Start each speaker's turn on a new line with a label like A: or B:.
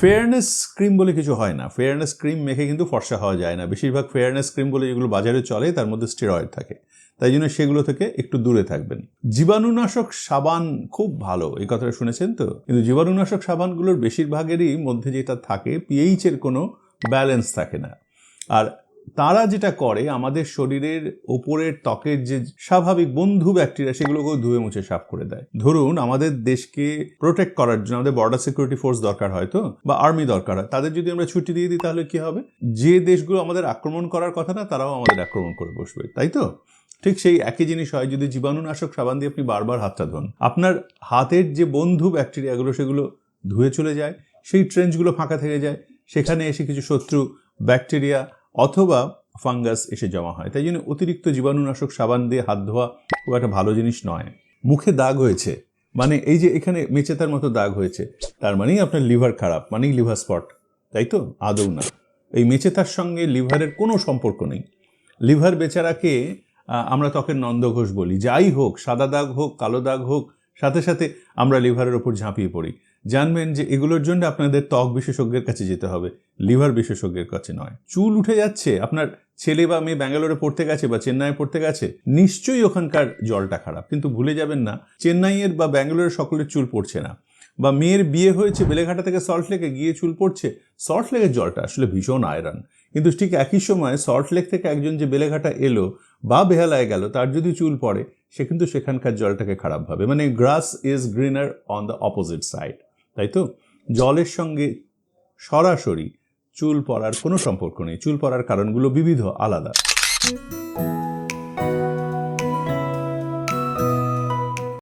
A: Fairness cream বলে কিছু হয় না। ফেয়ারনেস ক্রিম মেখে কিন্তু ফর্সা হওয়া যায় না। বেশিরভাগ ফেয়ারনেস ক্রিম বলে যেগুলো বাজারে চলে, তার মধ্যে স্টেরয়েড থাকে। তাই জন্য সেগুলো থেকে একটু দূরে থাকবেন। জীবাণুনাশক সাবান খুব ভালো, এই কথাটা শুনেছেন তো? কিন্তু জীবাণুনাশক সাবানগুলোর বেশিরভাগেরই মধ্যে যেটা থাকে পিএইচের কোনো ব্যালেন্স থাকে না। আর তারা যেটা করে, আমাদের শরীরের ওপরের ত্বকের যে স্বাভাবিক বন্ধু ব্যাকটেরিয়া, সেগুলোকেও ধুয়ে মুছে সাফ করে দেয়। ধরুন, আমাদের দেশকে প্রোটেক্ট করার জন্য আমাদের বর্ডার সিকিউরিটি ফোর্স দরকার হয় তো, বা আর্মি দরকার হয়। তাদের যদি আমরা ছুটি দিয়ে দিই, তাহলে কি হবে? যে দেশগুলো আমাদের আক্রমণ করার কথা না, তারাও আমাদের আক্রমণ করে বসবে, তাই তো? ঠিক সেই একই জিনিস হয় যদি জীবাণুনাশক সাবান দিয়ে আপনি বারবার হাতটা ধোন। আপনার হাতের যে বন্ধু ব্যাকটেরিয়াগুলো, সেগুলো ধুয়ে চলে যায়, সেই ট্রেঞ্চগুলো ফাঁকা থেকে যায়, সেখানে এসে কিছু শত্রু, ব্যাকটেরিয়া অথবা ফাঙ্গাস এসে জমা হয়। তাই জন্য অতিরিক্ত জীবাণুনাশক সাবান দিয়ে হাত ধোয়া খুব একটা ভালো জিনিস নয়। মুখে দাগ হয়েছে। মানে এই যে এখানে মেচেতার মতো দাগ হয়েছে, তার মানেই আপনার লিভার খারাপ, মানেই লিভার স্পট। তাই তো? আদৌ না। এই মেচেতার সঙ্গে লিভারের কোনো সম্পর্ক নেই। লিভার বেচারাকে আমরা ত্বকের নন্দঘোষ বলি। যাই হোক, সাদা দাগ হোক, কালো দাগ হোক, সাথে সাথে আমরা লিভারের ওপর ঝাঁপিয়ে পড়ি। জানবেন যে এগুলোর জন্য আপনাদের ত্বক বিশেষজ্ঞের কাছে যেতে হবে, লিভার বিশেষজ্ঞের কাছে নয়। চুল উঠে যাচ্ছে, আপনার ছেলে বা মেয়ে ব্যাঙ্গালোরে পড়তে গেছে বা চেন্নাইয়ে পড়তে গেছে, নিশ্চয়ই ওখানকার জলটা খারাপ। কিন্তু ভুলে যাবেন না, চেন্নাইয়ের বা ব্যাঙ্গালোরের সকলের চুল পড়ছে না। বা মেয়ের বিয়ে হয়েছে, বেলেঘাটা থেকে সল্ট লেকে গিয়ে চুল পড়ছে, সল্ট লেকের জলটা আসলে ভীষণ আয়রন। কিন্তু ঠিক একই সময় সল্ট লেক থেকে একজন যে বেলেঘাটা এলো বা বেহালায় গেল, তার যদি চুল পড়ে, সে কিন্তু সেখানকার জলটাকে খারাপ ভাবে। মানে grass is greener on the opposite side তাই তো? জলের সঙ্গে সরাসরি চুল পড়ার কোনো সম্পর্ক নেই। চুল পড়ার কারণগুলো বিবিধ, আলাদা।